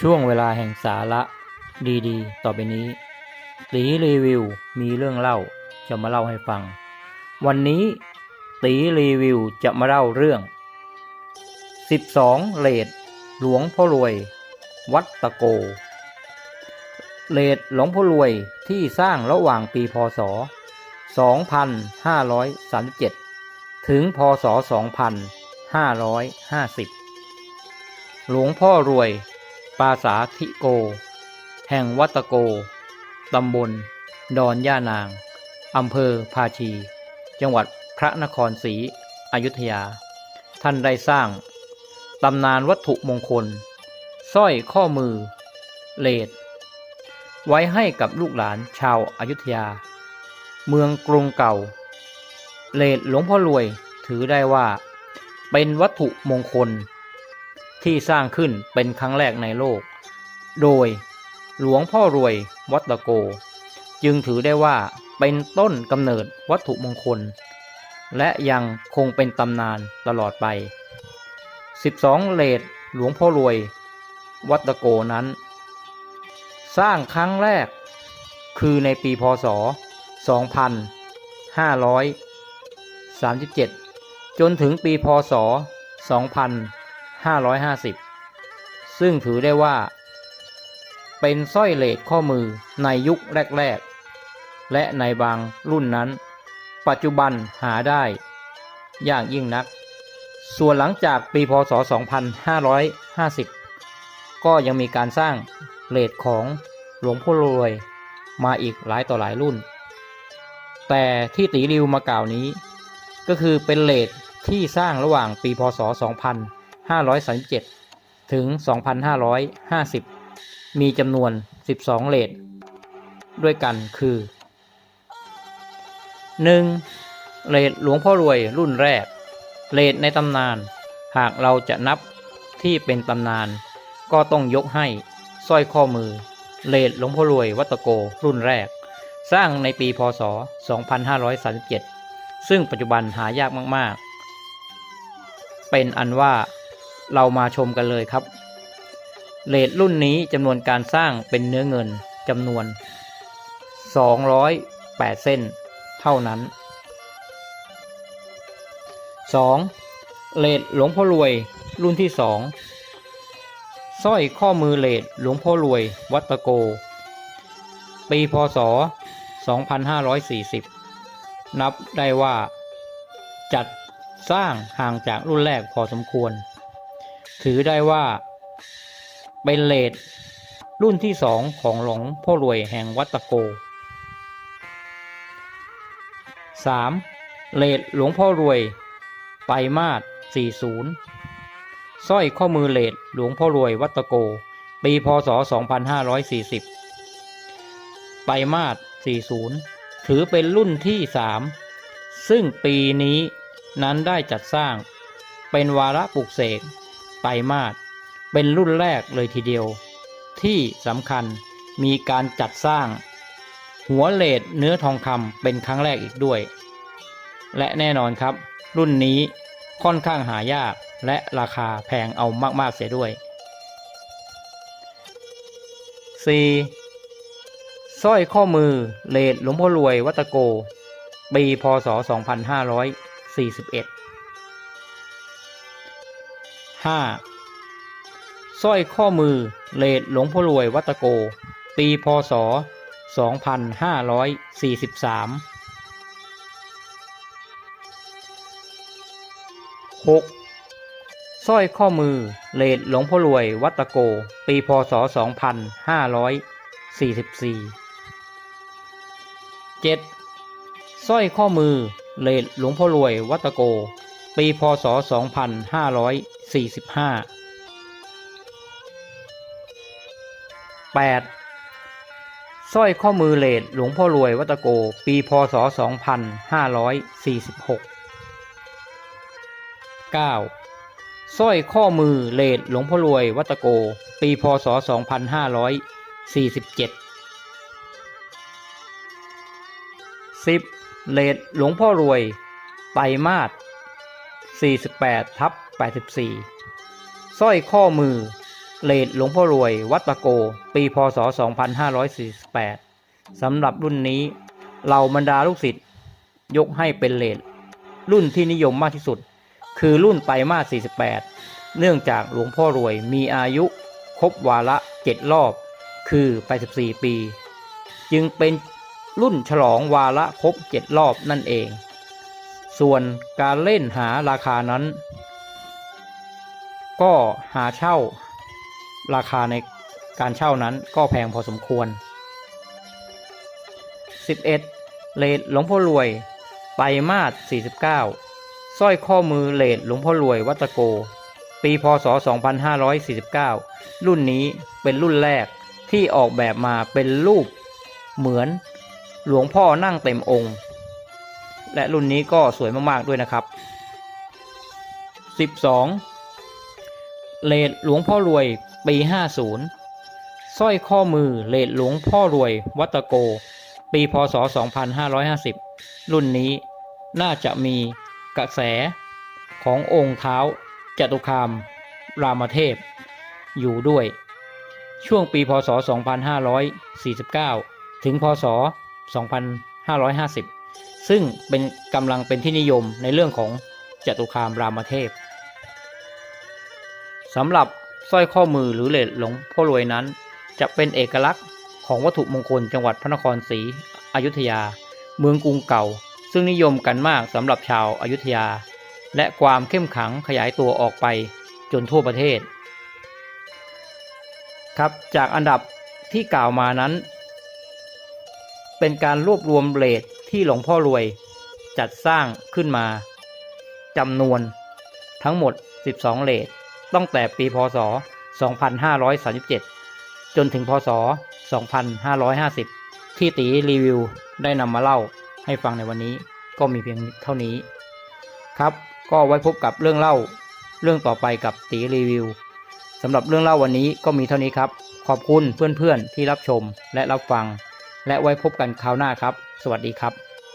ช่วงเวลาแห่งสาระดีๆ ต่อไปนี้ตีรีวิวมีเรื่องเล่าจะมาเล่าให้ฟัง วันนี้ตีรีวิวจะมาเล่าเรื่อง 12 เลดหลวงพ่อรวย วัดตะโก เลดหลวงพ่อรวยที่สร้างระหว่างปีพศ 2537 ถึงพศ 2550 หลวงพ่อรวย ปาสาธิโก แห่งวัตโก ตำบล ดอนย่านาง อำเภอภาชี จังหวัดพระนครศรีอยุธยา ท่านได้สร้าง ตำนานวัตถุมงคลสร้อยข้อมือ เลดไว้ให้กับลูกหลานชาวอายุทยา เมืองกรุงเก่า เลดหลวงพ่อรวยถือได้ว่า เป็นวัตถุมงคล ที่สร้างขึ้นเป็นครั้งแรกในโลก โดยหลวงพ่อรวยวัดตะโก จึงถือได้ว่าเป็นต้นกำเนิดวัตถุมงคล และยังคงเป็นตำนานตลอดไป 12 เลดหลวงพ่อรวย วัดตะโกนั้น สร้างครั้งแรกคือในปีพศ 2537 จนถึงปีพศ 2550 ซึ่งถือได้ว่า เป็นสร้อยเหล็กข้อมือในยุคแรก ๆ และในบางรุ่นนั้น ปัจจุบันหาได้ อย่ากยิ่งนัก ส่วนหลังจากปีพศ 2550 ก็ยังมีการสร้างเลดของหลวงพ่อรวยมาอีกหลายต่อหลายรุ่น แต่ที่ตีริวมากล่าวนี้ ก็คือเป็นเลดที่สร้างระหว่างปีพศ 2537 ถึง 2550 มีจำนวน 12 เลดด้วยกันคือ 1. เลดหลวงพ่อรวยรุ่นแรก เลดในตำนาน หากเราจะนับที่เป็นตำนาน ก็ต้องยกให้สร้อยข้อมือ เลดหลวงพ่อรวยวัตโกรุ่นแรก สร้างในปีพศ 2537 ซึ่งปัจจุบันหายากมาก ๆ เป็นอันว่า เรามาชมกันเลยครับเลดรุ่นนี้จำนวนการสร้างเป็นเนื้อเงินจำนวน 208 เส้น เท่านั้น 2. เลดหลวงพ่อรวยรุ่นที่ 2 สร้อยข้อมือเลดหลวงพ่อรวยวัตโก ปีพศ 2540 นับได้ว่า จัดสร้างห่างจากรุ่นแรกพอสมควร ถือได้ว่าเป็นเลดรุ่นที่สองของหลวงพ่อรวยแห่งวัดตะโก 3. เลดหลวงพ่อรวยไตรมาส40สร้อยข้อมือเลดหลวงพ่อรวยวัดตะโก ปีพศ 2540ไตรมาส40 ถือเป็นรุ่นที่ 3 ซึ่งปีนี้นั้นได้จัดสร้างเป็นวาระปลุกเสก ไตรมาสเป็นรุ่นแรกเลยทีเดียว ที่สำคัญมีการจัดสร้าง หัวเลดเนื้อทองคำเป็นครั้งแรกอีกด้วย และแน่นอนครับ รุ่นนี้ค่อนข้างหายากและราคาแพงเอามาก ๆ เสียด้วย 4. สร้อยข้อมือเลดหลวงพ่อรวยวัตโก ปีพศ 2541 5. สร้อยข้อมือเลดหลวงพ่อรวยวัตโก ปีพศ 2543 6. สร้อยข้อมือเลดหลวงพ่อรวยวัตโก ปีพศ 2544 7. สร้อยข้อมือเลดหลวงพ่อรวยวัตโก ปีพศ 2545 8. สร้อยข้อมือเลดหลวงพ่อรวยวัตโก ปีพศ 2546 9. สร้อยข้อมือเลดหลวงพ่อรวยวัตโก ปีพศ 2547 10. เลดหลวงพ่อรวยไตรมาส 48ทับ84 สร้อยข้อมือ เลดหลวงพ่อรวย วัดตะโก ปีพศ 2548 สำหรับรุ่นนี้เหล่าบรรดาลูกศิษย์ยกให้เป็นเลดรุ่นที่นิยมมากที่สุด คือรุ่นไตรมาส48 เนื่องจากหลวงพ่อรวยมีอายุครบวาระ 7 รอบ คือ 84 ปี จึงเป็นรุ่นฉลองวาระครบ 7 รอบนั่นเอง ส่วนการเล่นหาราคานั้น ก็หาเช่าราคาในการเช่านั้นก็แพงพอสมควร 11. เลดหลวงพ่อรวยไตรมาส49สร้อยข้อมือเลดหลวงพ่อรวยวัตโก ปีพศ 2549 รุ่นนี้เป็นรุ่นแรกที่ออกแบบมาเป็นรูปเหมือนหลวงพ่อนั่งเต็มองค์ และรุ่นนี้ก็สวยมากๆด้วยนะครับ 12 เลดหลวงพ่อรวยปี 50สร้อยข้อมือเลดหลวงพ่อรวย วัตโก ปีพศ 2550 รุ่นนี้น่าจะมีกระแสขององค์เท้าจตุคามรามเทพ อยู่ด้วย ช่วงปีพศ 2549 ถึงพศ 2550 ซึ่งเป็นกำลังเป็นที่นิยมในเรื่องของจตุคามรามเทพสำหรับสร้อยข้อมือหรือเลดหลวงพ่อรวยนั้น จะเป็นเอกลักษณ์ของวัตถุมงคลจังหวัดพระนครศรีอยุธยา เมืองกรุงเก่า ซึ่งนิยมกันมากสำหรับชาวอายุทยา และความเข้มขังขยายตัวออกไปจนทั่วประเทศ ครับจากอันดับที่กล่าวมานั้น เป็นการรวบรวมเลท ที่หลวงพ่อรวยจัดสร้างขึ้นมาจำนวนทั้งหมด 12 เลทตั้งแต่ปีพศ 2537 จนถึงพศ 2550 ที่ตีรีวิวได้นำมาเล่าให้ฟังในวันนี้ก็มีเพียงเท่านี้ ครับก็ไว้พบกับเรื่องเล่าเรื่องต่อไปกับตีรีวิวสำหรับเรื่องเล่าวันนี้ก็มีเท่านี้ครับ ขอบคุณเพื่อนๆที่รับชมและรับฟัง และไว้พบกันคราวหน้าครับ สวัสดีครับ